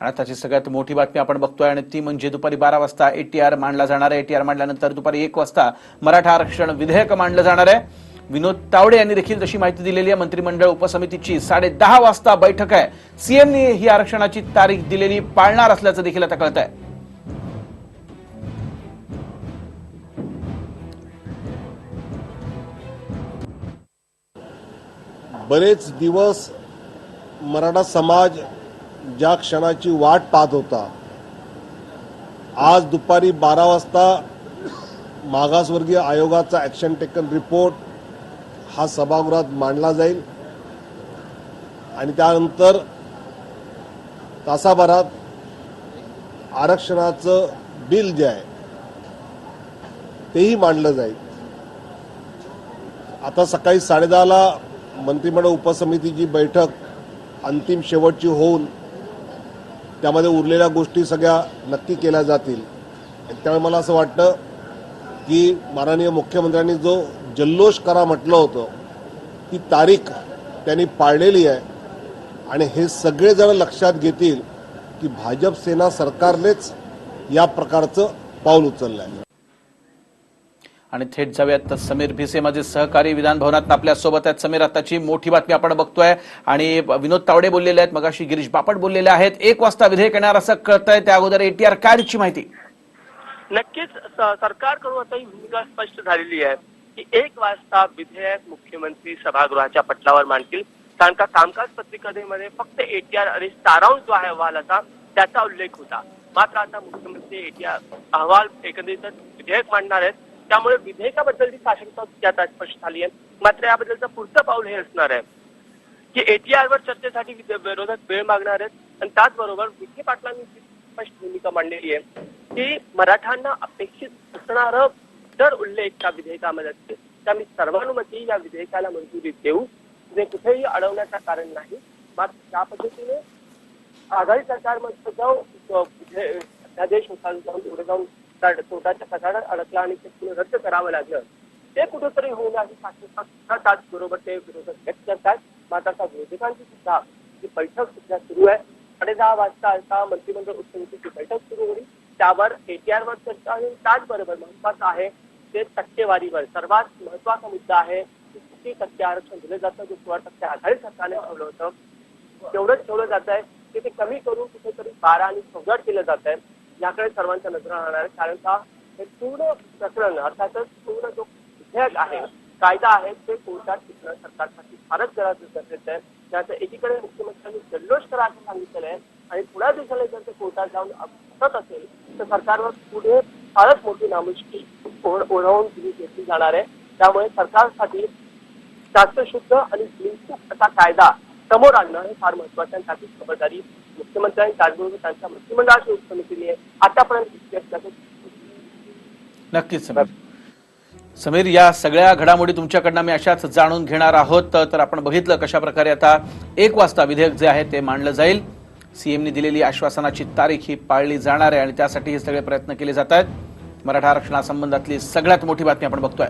आणि आताची सगळ्यात मोठी बातमी आपण बघतोय आणि ती म्हणजे दुपारी बारा वाजता एटीआर मांडला जाणार आहे. एटीआर मांडल्यानंतर दुपारी एक वाजता मराठा आरक्षण विधेयक मांडलं जाणार आहे. विनोद तावडे यांनी देखील तशी माहिती दिलेली आहे. मंत्रिमंडळ उपसमितीची साडे दहा वाजता बैठक आहे. सीएमने ही आरक्षणाची तारीख दिलेली पाळणार असल्याचं देखील आता कळत आहे बरेच दिवस मराठा समाज ज्या क्षणाची वाट पाहत होता. आज दुपारी बारा वाजता मागासवर्गीय आयोगाचा ॲक्शन टेकन रिपोर्ट हा सभागृहात मांडला जाईल. आणि त्यानंतर तासाभरात आरक्षणाचं बिल जे आहे तेही मांडलं जाईल. आता सकाळी साडेदहाला मंत्रिमंडळ उपसमितीची बैठक अंतिम शेवटची होऊन त्यामध्ये उरलेल्या गोष्टी सगळ्या नक्की केल्या जातील. त्यामुळे मला असं वाटतं की माननीय मुख्यमंत्र्यांनी जो जल्लोष करा म्हटलं होतं ती तारीख त्यांनी पाळलेली आहे. आणि हे सगळेजण लक्षात घेतील की भाजप सेना सरकारनेच या प्रकारचं पाऊल उचललं आहे आणि थेट जाऊयात. तर समीर भिसे माझे सहकारी विधान भवनात आपल्यासोबत आहेत. समीर आताची मोठी बातमी आपण बघतोय. आणि विनोद तावडे बोललेले आहेत. मगाशी गिरीश बापट बोललेले आहेत. एक वाजता विधेयक येणार असं कळतंय. त्या अगोदर एटीआर कायची माहिती. नक्कीच स- सरकारकडून आता ही भूमिका स्पष्ट झालेली आहे की एक वाजता विधेयक मुख्यमंत्री सभागृहाच्या पटलावर मांडतील. कारण का कामकाज पत्रिकेमध्ये फक्त एटीआर आणि सारांश जो आहे अहवालाचा त्याचा उल्लेख होता. मात्र आता मुख्यमंत्री एटीआर अहवाल एकंदरीतच विधेयक मांडणार आहेत. त्यामुळे विधेयकाबद्दलची साशंकता ती आता स्पष्ट झाली आहे. मात्र याबद्दलचं पुढचं पाऊल हे असणार आहे. की एटीआर वर चर्चेसाठी विरोधक वेळ मागणार आहेत. आणि त्याचबरोबर विखे पाटलांनी जी स्पष्ट भूमिका मांडलेली आहे की मराठ्यांना अपेक्षित असणारं जर उल्लेख त्या विधेयकामध्ये असते. तर मी सर्वानुमती या विधेयकाला मंजुरी देऊ. जे कुठेही अडवण्याचं कारण नाही. मात्र त्या पद्धतीने आघाडी सरकारमध्ये जाऊन अध्यादेश होता जाऊन पुढे जाऊन तोटाच्या कचाड्यात अडकला आणि ते पुढे रद्द करावं लागलं. ते कुठंतरी होऊ नये अशी साक्षरता ते विरोधक व्यक्त करतात. मात्र आता विरोधकांची सुद्धा जी बैठक सध्या सुरू आहे. साडे दहा वाजता आता मंत्रिमंडळ उपसमितीची बैठक सुरू होईल. त्यावर एटीआरवर चर्चा होईल. त्याचबरोबर महत्वाचं आहे ते टक्केवारीवर सर्वात महत्त्वाचा मुद्दा आहे की किती टक्के आरक्षण दिलं जातं जे सोळा टक्के आधारित सरकारने ठेवलं होतं. तेवढंच ठेवलं जात आहे की ते कमी करून कुठेतरी बारा आणि चौदा केलं जात आहे याकडे सर्वांच्या नजर राहणार आहे कारण का? हे पूर्ण प्रकरण अर्थातच पूर्ण जो विधेयक आहे कायदा आहे ते कोर्टात शिकणं सरकारसाठी. फारच गरजेचं गरजेचं आहे त्याचं एकीकडे मुख्यमंत्र्यांनी जल्लोष करा असं सांगितलेलं आहे आणि पुढ्या दिवसाला जर ते कोर्टात जाऊन असत असेल तर सरकारवर पुढे फारच मोठी नामुष्की ओढ ओढवून दिली घेतली जाणार आहे. त्यामुळे सरकारसाठी जास्त शुद्ध आणि असा कायदा समोर आणणं हे फार महत्वाचं आहे. त्याची खबरदारी मुख्यमंत्र्यांनी त्याचबरोबर त्यांच्या मंत्रिमंडळाची उपसमितीने आतापर्यंत नक्कीच समीर. समीर या सगळ्या घडामोडी तुमच्याकडनं मी अशाच जाणून घेणार आहोत तर आपण बघितलं कशा प्रकारे आता एक वाजता विधेयक जे आहे ते मांडलं जाईल. सीएमनी दिलेली आश्वासनाची तारीख ही पाळली जाणार आहे आणि त्यासाठी हे सगळे प्रयत्न केले जात आहेत. मराठा आरक्षणासंबंधातली सगळ्यात मोठी बातमी आपण बघतोय.